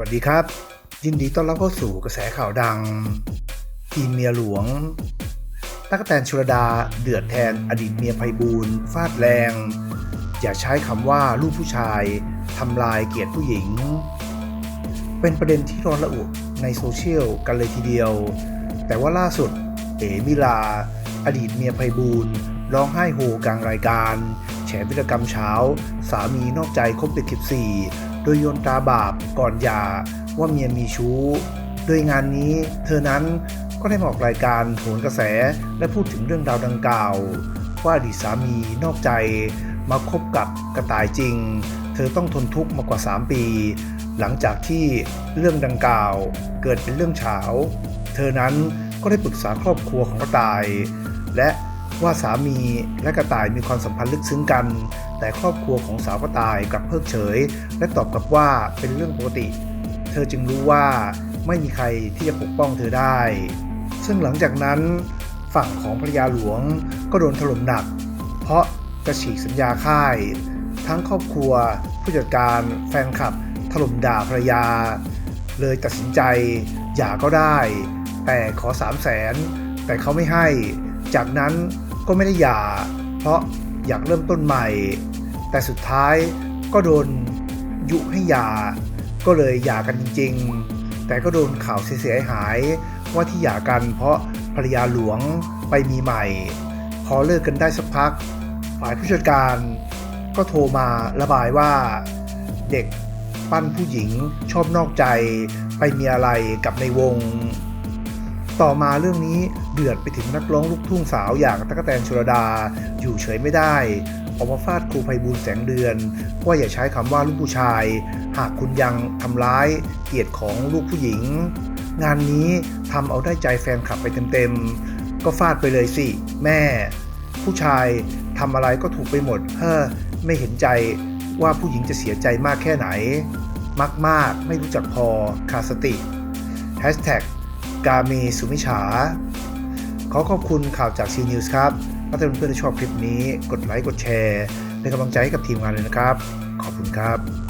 วัสดีครับ ยินดีต้อนรับเข้าสู่กระแสข่าวดัง ทีมเมียหลวงตั๊กแตนชุรดาเดือดแทนอดีตเมียไพบูลฟาดแรง อย่าใช้คำว่าลูกผู้ชายทำลายเกียรติผู้หญิง เป็นประเด็นที่ร้อนระอุในโซเชียลกันเลยทีเดียว แต่ว่าล่าสุด เอ๋มิลา อดีตเมียไพบูลร้องไห้โฮกลางรายการ แฉวิรกรรมเช้า สามีนอกใจคบเด็ก14 โดยโยนตาบาปก่อนหย่าว่าเมียมีชู้ โดยงานนี้เธอนั้นก็ได้ออกรายการโหนกระแสและพูดถึงเรื่องราวดังกล่าว ว่าอดีตสามีนอกใจมาคบกับกระต่ายจริง เธอต้องทนทุกข์มากว่า 3 ปี หลังจากที่เรื่องดังกล่าวเกิดเป็นเรื่องเฉา เธอนั้นก็ได้ปรึกษาครอบครัวของกระต่าย และ ว่าสามีและกระต่ายมีความสัมพันธ์ลึกซึ้งกัน แต่ครอบครัวของสาวกระต่ายกลับเพิกเฉย และตอบกลับว่าเป็นเรื่องปกติ เธอจึงรู้ว่าไม่มีใครที่จะปกป้องเธอได้ ซึ่งหลังจากนั้นฝั่งของภรรยาหลวงก็โดนถล่มหนัก เพราะจะฉีกสัญญาค่าย ทั้งครอบครัว ผู้จัดการแฟนคลับถล่มด่าภรรยา เลยตัดสินใจหย่าก็ได้ แต่ขอ3 0 0แสนแต่เขาไม่ให้ จากนั้น ก็ไม่ได้หย่า เพราะอยากเริ่มต้นใหม่ แต่สุดท้ายก็โดนยุให้หย่า ก็เลยหย่ากันจริง ๆ แต่ก็โดนข่าวเสียหายว่าที่หย่ากันเพราะภรรยาหลวงไปมีใหม่ พอเลิกกันได้สักพัก ฝ่ายผู้จัดการก็โทรมาระบายว่าเด็กปั้นผู้หญิงชอบนอกใจไปมีอะไรกับในวง ต่อมาเรื่องนี้ เดือดไปถึงนักร้องลูกทุ่งสาวอย่างตั๊กแตนชลดา อยู่เฉยไม่ได้ ออกมาฟาดครูไพบูลแสงเดือนว่าอย่าใช้คำว่าลูกผู้ชาย หากคุณยังทำร้ายเกียรติของลูกผู้หญิง งานนี้ทำเอาได้ใจแฟนคลับไปเต็มๆ ก็ฟาดไปเลยสิ แม่ ผู้ชายทำอะไรก็ถูกไปหมดเฮ้อไม่เห็นใจว่าผู้หญิงจะเสียใจมากแค่ไหน มากมากๆไม่รู้จักพอขาดสติ Hashtag กาเมสุมิฉา ขอขอบคุณข่าวจาก C News ครับ ถ้าท่านเพื่อนๆที่ชอบคลิปนี้ กดไลค์ กดแชร์ เป็นกำลังใจให้กับทีมงานเลยนะครับ ขอบคุณครับ